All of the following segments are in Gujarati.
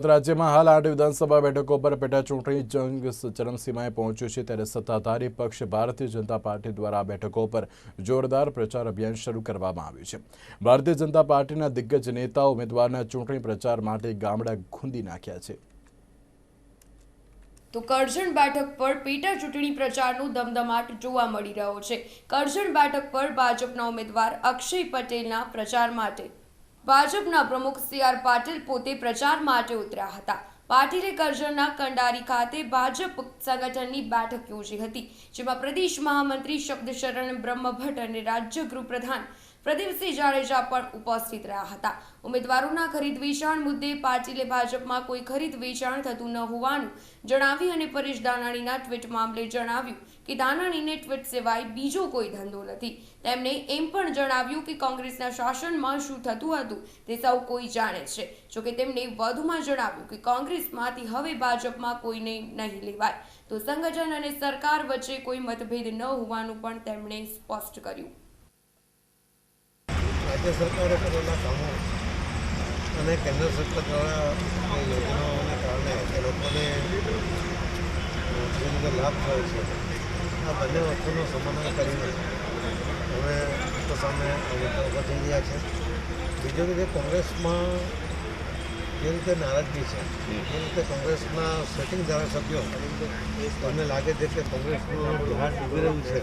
રાજ્યમાં હાલ આઠ વિધાનસભા બેઠકો પર પેટા ચૂંટણી જંગ ચરમસીમાએ પહોંચ્યું છે ત્યારે સત્તાધારી પક્ષ ભારતીય જનતા પાર્ટી દ્વારા આ બેઠકો પર જોરદાર પ્રચાર અભિયાન શરૂ કરવામાં આવ્યું છે. ભારતીય જનતા પાર્ટીના દિગ્ગજ નેતાઓ ઉમેદવારના ચૂંટણી પ્રચાર માટે ગામડા ખૂંદી નાખ્યા છે. તો કરજણ બેઠક પર પેટા ચૂંટણી પ્રચારનો ધમધમાટ જોવા મળી રહ્યો છે. કરજણ બેઠક પર ભાજપના ઉમેદવાર અક્ષય પટેલના પ્રચાર માટે ભાજપના પ્રમુખ સી આર પાટીલ પોતે પ્રચાર માટે ઉતર્યા હતા. પાટીલે કરજણના કંડારી ખાતે ભાજપ સંગઠનની બેઠક યોજી હતી, જેમાં પ્રદેશ મહામંત્રી શબ્દશરણ બ્રહ્મભટ્ટ અને રાજ્ય ગૃહપ્રધાન પ્રદીપસિંહ જાડેજા પણ ઉપસ્થિત રહ્યા હતા. ઉમેદવારોના ખરીદ વેચાણ મુદ્દે પાટીલે ભાજપમાં કોઈ ખરીદ વેચાણ થતું ન હોવાનું જણાવી અને પરેશ દાનાણીના ટ્વીટ મામલે જણાવ્યું કે દાનાણીને ટ્વીટ સિવાય બીજો કોઈ ધંધો નથી. તેમણે એમ પણ જણાવ્યું કે કોંગ્રેસના શાસનમાં શું થતું હતું તે સૌ કોઈ જાણે છે. જોકે તેમણે વધુમાં જણાવ્યું કે કોંગ્રેસમાંથી હવે ભાજપમાં કોઈને નહીં લેવાય. તો સંગઠન અને સરકાર વચ્ચે કોઈ મતભેદ ન હોવાનું પણ તેમણે સ્પષ્ટ કર્યું. રાજ્ય સરકારે કરેલા કામો અને કેન્દ્ર સરકાર દ્વારા યોજનાઓને કારણે એ લોકોને જે રીતે લાભ થયો છે, આ બંને વસ્તુનો સમન્વય કરીને હવે તો સામે ઉમેદવાર થઈ રહ્યા છે. બીજું રીતે કોંગ્રેસમાં જે રીતે નારાજગી છે એ રીતે કોંગ્રેસના સેટિંગ ધારાસભ્યો, તમને લાગે છે કે કોંગ્રેસનું હાથ ડૂબી રહ્યું છે?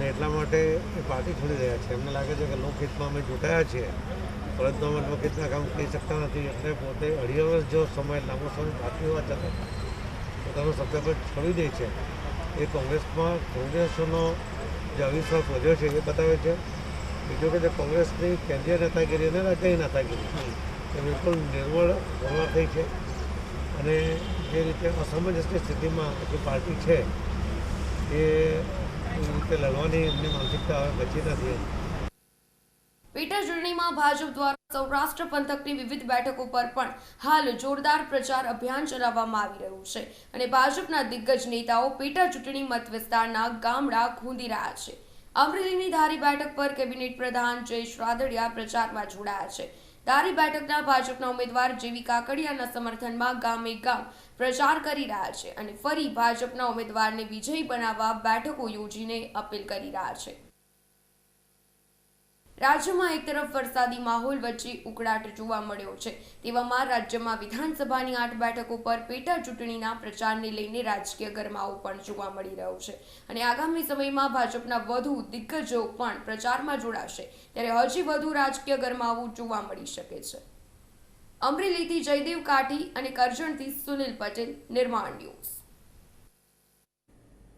અને એટલા માટે એ પાર્ટી છોડી રહ્યા છે. એમને લાગે છે કે લોકહિતમાં અમે ચૂંટાયા છીએ. પરંતુ અમે લોકહિતના કામ કરી શકતા નથી. એટલે પોતે અઢી વર્ષ જો સમય લાંબો સમય બાકી હોવા છતાં પોતાનું સત્યાપદ છોડી દે છે. એ કોંગ્રેસમાં કોંગ્રેસનો જે અવિશ્વાસ વધ્યો છે એ બતાવે છે. બીજું કે જે કોંગ્રેસની કેન્દ્રીય નેતાગીરી અને રાજ્યની નેતાગીરી, એ બિલકુલ નિર્મળ ભરવા થઈ છે. અને જે રીતે અસમંજસની સ્થિતિમાં જે પાર્ટી છે, એ રીતે લડવાની ભાજપ દ્વારા સૌરાષ્ટ્ર પંથકની વિવિધ બેઠકો પર પણ હાલ જોરદાર પ્રચાર અભિયાન ચલાવવામાં આવી રહ્યું છે અને ભાજપના દિગ્ગજ નેતાઓ પેટા ચૂંટણી મત વિસ્તારના ગામડા ખૂંદી રહ્યા છે. અમરેલીની ધારી બેઠક પર કેબિનેટ પ્રધાન જયેશ રાદડિયા પ્રચારમાં જોડાયા છે. ધારી બેઠકના ભાજપના ઉમેદવાર જેવી કાકડિયાના સમર્થનમાં ગામે ગામ પ્રચાર કરી રહ્યા છે અને ફરી ભાજપના ઉમેદવારને વિજયી બનાવવા બેઠકો યોજીને અપીલ કરી રહ્યા છે. રાજ્યમાં એક તરફ વરસાદી માહોલ વચ્ચે ઉકળાટ જોવા મળ્યો છે. તેવામાં રાજ્યમાં વિધાનસભાની આઠ બેઠકો પર પેટા ચૂંટણીના પ્રચારને લઈને રાજકીય ગરમાવો પણ જોવા મળી રહ્યો છે. અને આગામી સમયમાં ભાજપના વધુ દિગ્ગજો પણ પ્રચારમાં જોડાશે. ત્યારે હજી વધુ રાજકીય ગરમાવો જોવા મળી શકે છે. અમરેલીથી જયદેવ કાઠી અને કરજણથી સુનિલ પટેલ, નિર્માણ ન્યૂઝ.